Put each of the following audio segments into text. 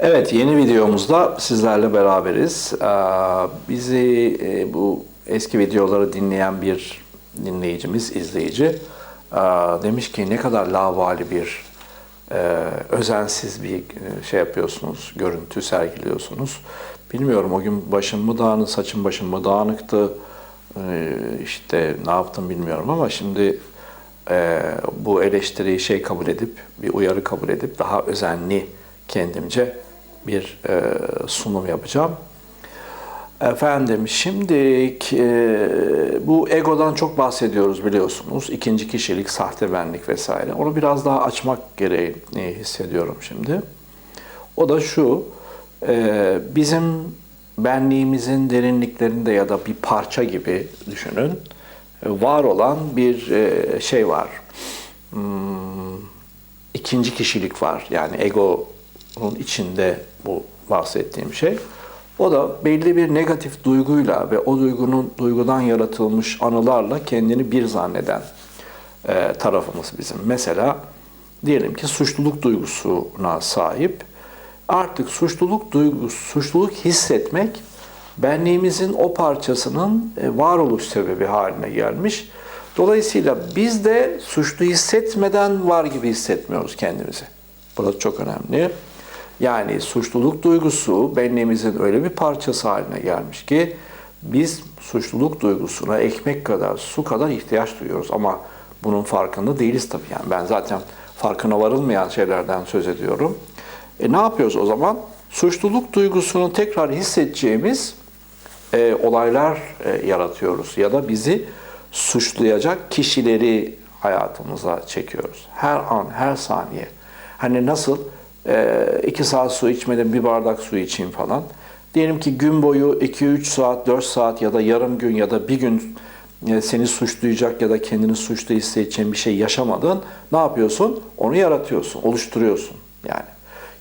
Evet, yeni videomuzda sizlerle beraberiz. Ee, Bizi e, bu eski videoları dinleyen bir dinleyicimiz, izleyici e, demiş ki ne kadar lavali bir, e, özensiz bir şey yapıyorsunuz, görüntü sergiliyorsunuz. Bilmiyorum o gün başım mı dağınık, saçım başım mı dağınıktı, işte ne yaptım bilmiyorum ama şimdi bu eleştiriyi şey kabul edip, bir uyarı kabul edip daha özenli kendimce bir e, sunum yapacağım. Efendim şimdi e, bu egodan çok bahsediyoruz biliyorsunuz. İkinci kişilik, sahte benlik vesaire. Onu biraz daha açmak gereği hissediyorum şimdi. O da şu, e, bizim benliğimizin derinliklerinde ya da bir parça gibi düşünün, e, var olan bir e, şey var. Hmm, ikinci kişilik var. Yani egonun içinde bu bahsettiğim şey. O da belli bir negatif duyguyla ve o duygunun duygudan yaratılmış anılarla kendini bir zanneden e, tarafımız bizim. Mesela diyelim ki suçluluk duygusuna sahip. Artık suçluluk duygusu, suçluluk hissetmek benliğimizin o parçasının e, varoluş sebebi haline gelmiş. Dolayısıyla biz de suçlu hissetmeden var gibi hissetmiyoruz kendimizi. Burası çok önemli. Yani suçluluk duygusu benliğimizin öyle bir parçası haline gelmiş ki biz suçluluk duygusuna ekmek kadar, su kadar ihtiyaç duyuyoruz ama bunun farkında değiliz tabii. Yani ben zaten farkına varılmayan şeylerden söz ediyorum. E ne yapıyoruz o zaman? Suçluluk duygusunu tekrar hissedeceğimiz e, olaylar e, yaratıyoruz ya da bizi suçlayacak kişileri hayatımıza çekiyoruz. Her an, her saniye. Hani nasıl e, iki saat su içmedim bir bardak su içeyim falan. Diyelim ki gün boyu 2-3 saat, 4 saat ya da yarım gün ya da bir gün e, seni suçlayacak ya da kendini suçlu hissedeceğin bir şey yaşamadın. Ne yapıyorsun? Onu yaratıyorsun, oluşturuyorsun yani.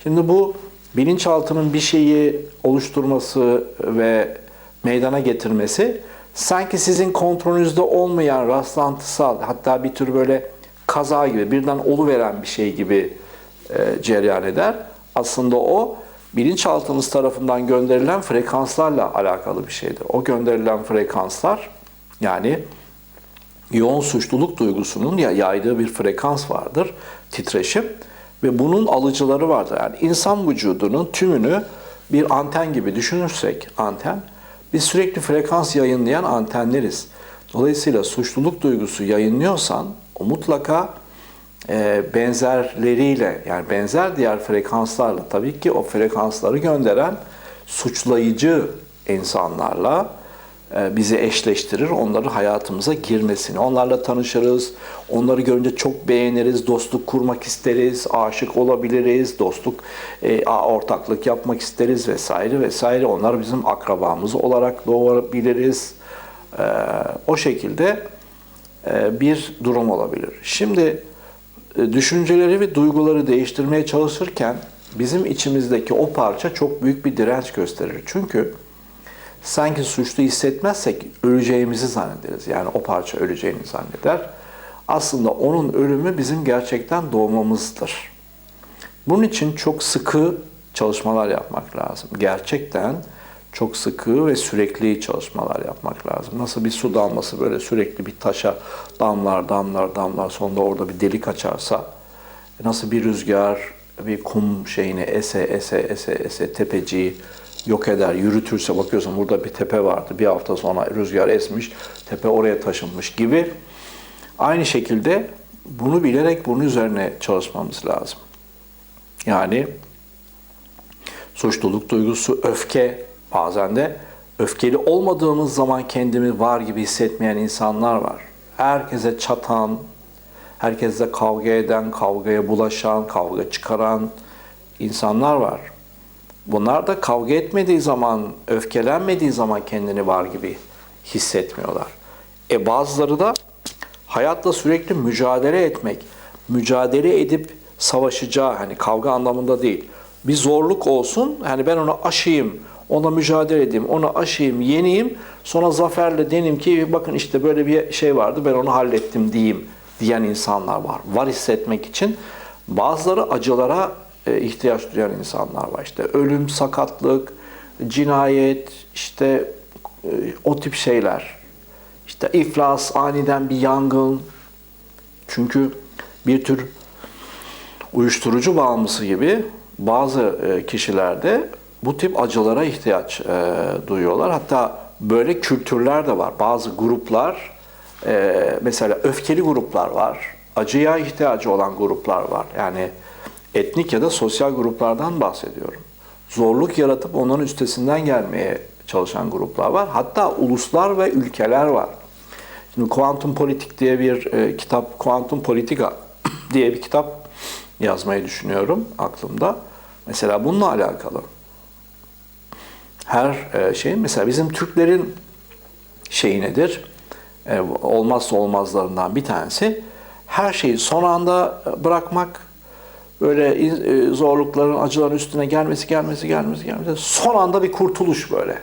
Şimdi bu bilinçaltının bir şeyi oluşturması ve meydana getirmesi sanki sizin kontrolünüzde olmayan rastlantısal hatta bir tür böyle kaza gibi birden oluveren bir şey gibi e, cereyan eder. Aslında o bilinçaltımız tarafından gönderilen frekanslarla alakalı bir şeydir. O gönderilen frekanslar yani yoğun suçluluk duygusunun ya yaydığı bir frekans vardır, titreşim ve bunun alıcıları vardır. Yani insan vücudunun tümünü bir anten gibi düşünürsek anten, biz sürekli frekans yayınlayan antenleriz. Dolayısıyla suçluluk duygusu yayınlıyorsan o mutlaka e, benzerleriyle yani benzer diğer frekanslarla tabii ki o frekansları gönderen suçlayıcı insanlarla e, bizi eşleştirir, onların hayatımıza girmesini. Onlarla tanışırız, onları görünce çok beğeniriz, dostluk kurmak isteriz, aşık olabiliriz, dostluk, e, ortaklık yapmak isteriz vesaire vesaire. Onlar bizim akrabamız olarak doğabiliriz. E, o şekilde bir durum olabilir. Şimdi düşünceleri ve duyguları değiştirmeye çalışırken bizim içimizdeki o parça çok büyük bir direnç gösterir. Çünkü sanki suçlu hissetmezsek öleceğimizi zannederiz. Yani o parça öleceğini zanneder. Aslında onun ölümü bizim gerçekten doğmamızdır. Bunun için çok sıkı çalışmalar yapmak lazım. Gerçekten çok sıkı ve sürekli çalışmalar yapmak lazım. Nasıl bir su damlası böyle sürekli bir taşa damlar, damlar, damlar sonunda orada bir delik açarsa nasıl bir rüzgar bir kum şeyini ese, ese, ese, ese tepeciyi yok eder, yürütürse bakıyorsun burada bir tepe vardı. Bir hafta sonra rüzgar esmiş, tepe oraya taşınmış gibi. Aynı şekilde bunu bilerek bunun üzerine çalışmamız lazım. Yani suçluluk duygusu, öfke, Bazen de öfkeli olmadığımız zaman kendimi var gibi hissetmeyen insanlar var. Herkese çatan, herkesle kavga eden, kavgaya bulaşan, kavga çıkaran insanlar var. Bunlar da kavga etmediği zaman, öfkelenmediği zaman kendini var gibi hissetmiyorlar. E bazıları da hayatla sürekli mücadele etmek, mücadele edip savaşacağı hani kavga anlamında değil. Bir zorluk olsun, hani ben onu aşayım, ona mücadele edeyim, onu aşayım, yeneyim. Sonra zaferle deneyim ki bakın işte böyle bir şey vardı ben onu hallettim diyeyim diyen insanlar var. Var hissetmek için bazıları acılara e, ihtiyaç duyan insanlar var. İşte ölüm, sakatlık, cinayet, işte e, o tip şeyler. İşte iflas, aniden bir yangın. Çünkü bir tür uyuşturucu bağımlısı gibi bazı e, kişilerde bu tip acılara ihtiyaç e, duyuyorlar. Hatta böyle kültürler de var. Bazı gruplar, e, mesela öfkeli gruplar var. Acıya ihtiyacı olan gruplar var. Yani etnik ya da sosyal gruplardan bahsediyorum. Zorluk yaratıp onların üstesinden gelmeye çalışan gruplar var. Hatta uluslar ve ülkeler var. Şimdi Kuantum Politik diye bir e, kitap, Kuantum Politika diye bir kitap yazmayı düşünüyorum aklımda. Mesela bununla alakalı. Her e, şey, mesela bizim Türklerin şeyi nedir? E, olmazsa olmazlarından bir tanesi her şeyi son anda bırakmak, böyle e, zorlukların, acıların üstüne gelmesi, gelmesi, gelmesi, gelmesi. Son anda bir kurtuluş böyle.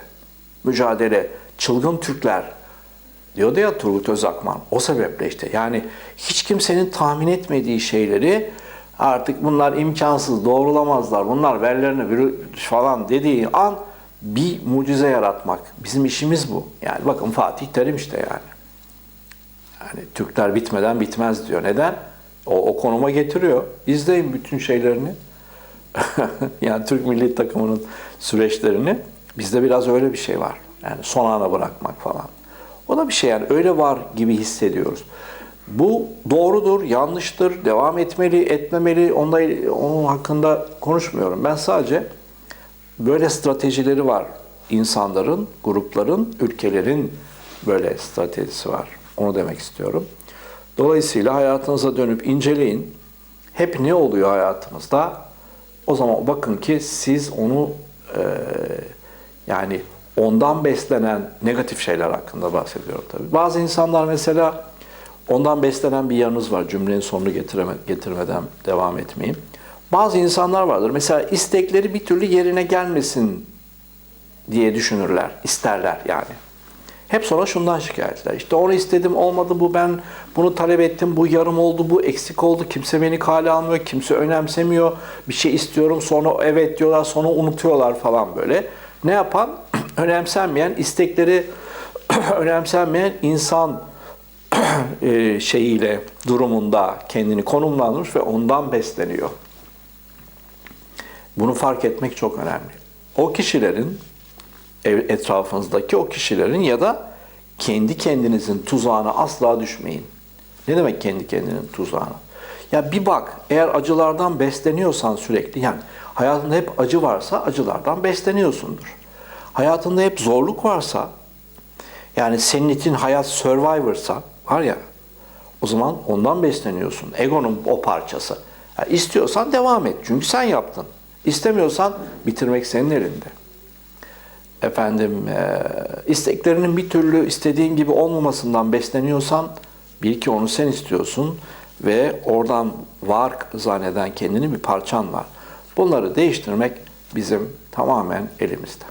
Mücadele. Çılgın Türkler diyordu ya Turgut Özakman. O sebeple işte yani hiç kimsenin tahmin etmediği şeyleri artık bunlar imkansız, doğrulamazlar, bunlar verilerine falan dediği an bir mucize yaratmak. Bizim işimiz bu. Yani bakın Fatih Terim işte yani. Yani Türkler bitmeden bitmez diyor. Neden? O, o konuma getiriyor. İzleyin bütün şeylerini. yani Türk milli takımının süreçlerini. Bizde biraz öyle bir şey var. Yani son ana bırakmak falan. O da bir şey yani öyle var gibi hissediyoruz. Bu doğrudur, yanlıştır, devam etmeli, etmemeli. Onda, onun hakkında konuşmuyorum. Ben sadece böyle stratejileri var. İnsanların, grupların, ülkelerin böyle stratejisi var. Onu demek istiyorum. Dolayısıyla hayatınıza dönüp inceleyin. Hep ne oluyor hayatımızda? O zaman bakın ki siz onu e, yani ondan beslenen negatif şeyler hakkında bahsediyorum tabii. Bazı insanlar mesela ondan beslenen bir yanınız var. Cümlenin sonunu getireme, getirmeden devam etmeyeyim. Bazı insanlar vardır. Mesela istekleri bir türlü yerine gelmesin diye düşünürler, isterler yani. Hep sonra şundan şikayetler. İşte onu istedim olmadı bu ben bunu talep ettim bu yarım oldu bu eksik oldu kimse beni kale almıyor kimse önemsemiyor bir şey istiyorum sonra evet diyorlar sonra unutuyorlar falan böyle. Ne yapan? Önemsenmeyen istekleri önemsenmeyen insan e, şeyiyle durumunda kendini konumlanmış ve ondan besleniyor. Bunu fark etmek çok önemli. O kişilerin etrafınızdaki o kişilerin ya da kendi kendinizin tuzağına asla düşmeyin. Ne demek kendi kendinin tuzağına? Ya bir bak eğer acılardan besleniyorsan sürekli yani hayatında hep acı varsa acılardan besleniyorsundur. Hayatında hep zorluk varsa yani senin için hayat survivor'sa var ya o zaman ondan besleniyorsun. Egonun o parçası. Ya istiyorsan devam et. Çünkü sen yaptın. İstemiyorsan bitirmek senin elinde efendim e, isteklerinin bir türlü istediğin gibi olmamasından besleniyorsan bil ki onu sen istiyorsun ve oradan var zanneden kendini bir parçan var. Bunları değiştirmek bizim tamamen elimizde.